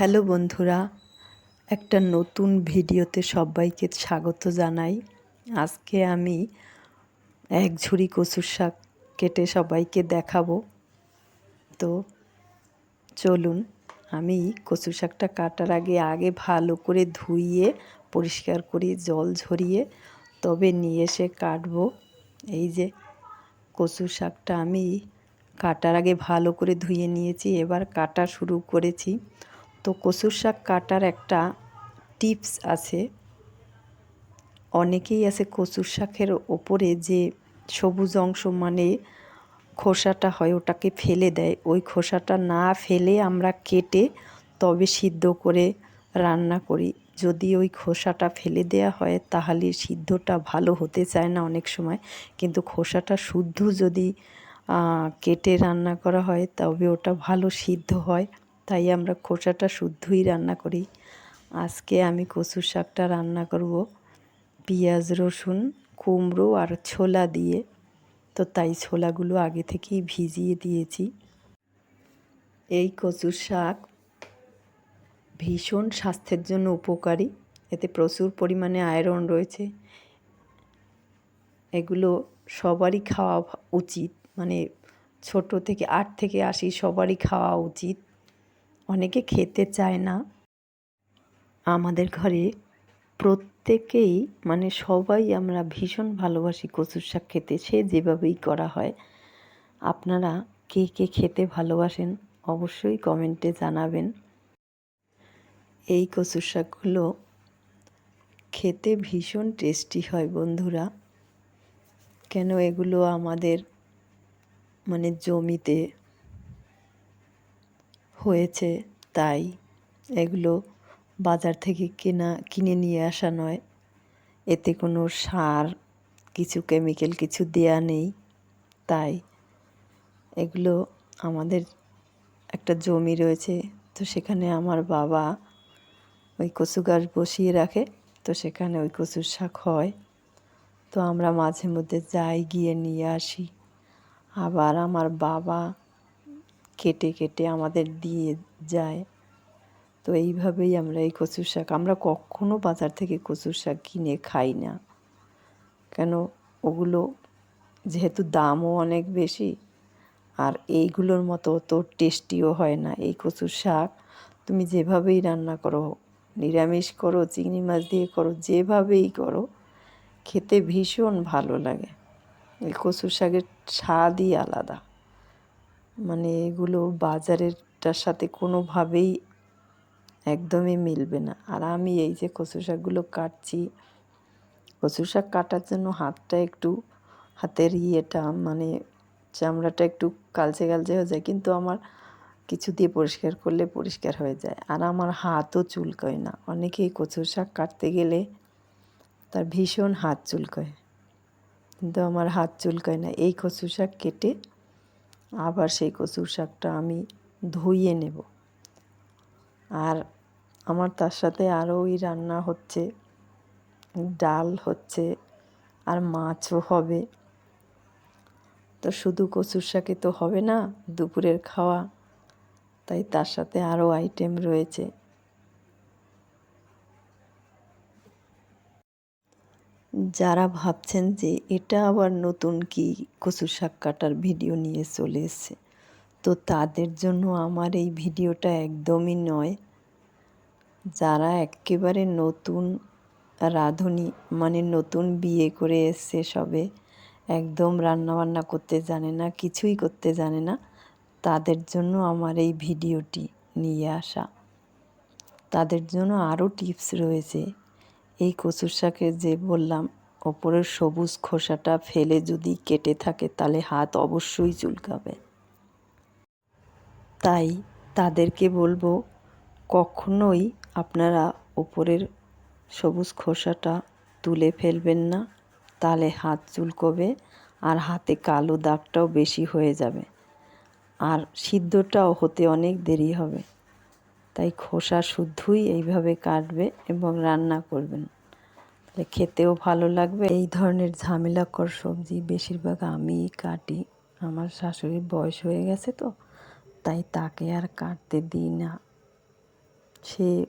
Hello বন্ধুরা, একটা নতুন ভিডিওতে সবাইকে স্বাগত জানাই। আজকে আমি এক ঝুড়ি কচুর শাক কেটে সবাইকে দেখাবো। তো চলুন, আমি কচু শাকটা কাটার আগে আগে ভালো করে ধুইয়ে, পরিষ্কার করে জল ঝরিয়ে তবে নিয়ে এসে কাটবো। এই যে কচু শাকটা আমি কাটার আগে ভালো করে ধুয়ে নিয়েছি, এবার কাটা শুরু করেছি। তো কচুর শাক কাটার একটা টিপস আছে। অনেকেই আছে কচুর শাকের ওপরে যে সবুজ অংশ মানে খোসাটা হয়, ওটাকে ফেলে দেয়। ওই খোসাটা না ফেলে আমরা কেটে তবে সিদ্ধ করে রান্না করি। যদি ওই খোসাটা ফেলে দেওয়া হয় তাহলে সিদ্ধটা ভালো হতে চায় না অনেক সময়। কিন্তু খোসাটা শুদ্ধ যদি কেটে রান্না করা হয় তবে ওটা ভালো সিদ্ধ হয়। তাই আমরা খোসাটা শুদ্ধই রান্না করি। আজকে আমি কচুর শাকটা রান্না করব পেঁয়াজ, রসুন, কুমড়ো আর ছোলা দিয়ে। তো তাই ছোলাগুলো আগে থেকেই ভিজিয়ে দিয়েছি। এই কচুর শাক ভীষণ স্বাস্থ্যের জন্য উপকারী। এতে প্রচুর পরিমাণে আয়রন রয়েছে। এগুলো সবারই খাওয়া উচিত। মানে ছোট থেকে আট থেকে আশি সবারই খাওয়া উচিত। অনেকে খেতে চায় না। আমাদের ঘরে প্রত্যেকেই মানে সবাই আমরা ভীষণ ভালোবাসি কচুর শাক খেতে, সে যেভাবেই করা হয়। আপনারা কে কে খেতে ভালোবাসেন অবশ্যই কমেন্টে জানাবেন। এই কচুর শাকগুলো খেতে ভীষণ টেস্টি হয় বন্ধুরা। কেন এগুলো আমাদের মানে জমিতে হয়েছে, তাই এগুলো বাজার থেকে কেনা, কিনে নিয়ে আসা নয়। এতে কোনো সার, কিছু কেমিক্যাল, কিছু দেয়া নেই। তাই এগুলো আমাদের একটা জমি রয়েছে, তো সেখানে আমার বাবা ওই কচু গাছ বসিয়ে রাখে, তো সেখানে ওই কচুর শাক হয়। তো আমরা মাঝে মধ্যে যাই গিয়ে নিয়ে আসি। আবার আমার বাবা কেটে কেটে আমাদের দিয়ে যায়। তো এইভাবেই আমরা এই কচুর শাক, আমরা কখনো বাজার থেকে কচুর শাক কিনে খাই না। কেন? ওগুলো যেহেতু দামও অনেক বেশি, আর এইগুলোর মতো তো টেস্টিও হয় না। এই কচুর শাক তুমি যেভাবেই রান্না করো, নিরামিষ করো, চিংড়ি মাছ দিয়ে করো, যেভাবেই করো, খেতে ভীষণ ভালো লাগে। এই কচুর শাকের স্বাদই আলাদা। মানে এগুলো বাজারেরটার সাথে কোনোভাবেই একদমই মিলবে না। আর আমি এই যে কচু শাকগুলো কাটছি, কচু শাক কাটার জন্য হাতটা একটু, হাতের ইয়েটা মানে চামড়াটা একটু কালচে কালচে হয়ে যায়, কিন্তু আমার কিছু দিয়ে পরিষ্কার করলে পরিষ্কার হয়ে যায়। আর আমার হাতও চুলকয় না। অনেকেই কচুর শাক কাটতে গেলে তার ভীষণ হাত চুলকয়। কিন্তু আমার হাত চুলকায় না। এই কচু শাক কেটে আবার সেই কচুর শাকটা আমি ধুইয়ে নেব। আর আমার তার সাথে আরও ওই রান্না হচ্ছে, ডাল হচ্ছে, আর মাছও হবে। তো শুধু কচুর শাকে তো হবে না, দুপুরের খাওয়া, তাই তার সাথে আরও আইটেম রয়েছে। যারা ভাবছেন যে এটা আবার নতুন কি কচু শাক কাটার ভিডিও নিয়ে চলে এসছে, তো তাদের জন্য আমার এই ভিডিওটা একদমই নয়। যারা একেবারে নতুন রাঁধুনি মানে নতুন বিয়ে করে এসছে সবে, একদম রান্নাবান্না করতে জানে না, কিছুই করতে জানে না, তাদের জন্য আমার এই ভিডিওটি নিয়ে আসা। তাদের জন্য আরও টিপস রয়েছে এই কচুর শাকে যে বললাম, ওপরের সবুজ খোসাটা ফেলে যদি কেটে থাকে, তাহলে হাত অবশ্যই চুলকাবে। তাই তাদেরকে বলব, কখনোই আপনারা ওপরের সবুজ খোসাটা তুলে ফেলবেন না, তাহলে হাত চুলকবে আর হাতে কালো দাগটাও বেশি হয়ে যাবে। আর সিদ্ধটাও হতে অনেক দেরি হবে। তাই খোসা শুদ্ধই এইভাবে কাটবে এবং রান্না করবেন। তাহলে খেতেও ভালো লাগবে। এই ধরনের ঝামেলাকর সবজি বেশিরভাগ আমিই কাটি। আমার শাশুড়ির বয়স হয়ে গেছে তো, তাই তাকে আর কাটতে দিই না। সে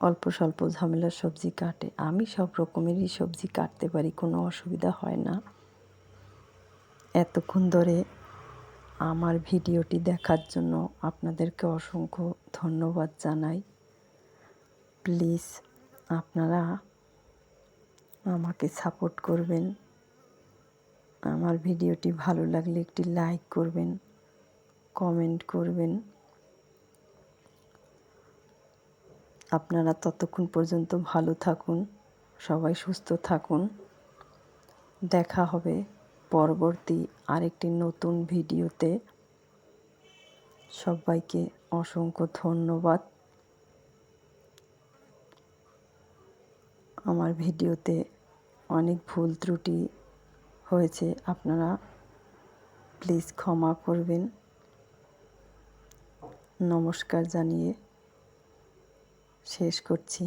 অল্প স্বল্প ঝামেলার সবজি কাটে। আমি সব রকমেরই সবজি কাটতে পারি, কোনো অসুবিধা হয় না। এতক্ষণ ধরে আমার ভিডিওটি দেখার জন্য আপনাদেরকে অসংখ্য ধন্যবাদ জানাই। প্লিজ আপনারা আমাকে সাপোর্ট করবেন। আমার ভিডিওটি ভালো লাগলে একটি লাইক করবেন, কমেন্ট করবেন। আপনারা ততক্ষণ পর্যন্ত ভালো থাকুন, সবাই সুস্থ থাকুন। দেখা হবে পরবর্তী আরেকটি নতুন ভিডিওতে সবাইকে অসংখ্য ধন্যবাদ। আমার ভিডিওতে অনেক ভুল ত্রুটি হয়েছে, আপনারা প্লিজ ক্ষমা করবেন। নমস্কার জানিয়ে শেষ করছি।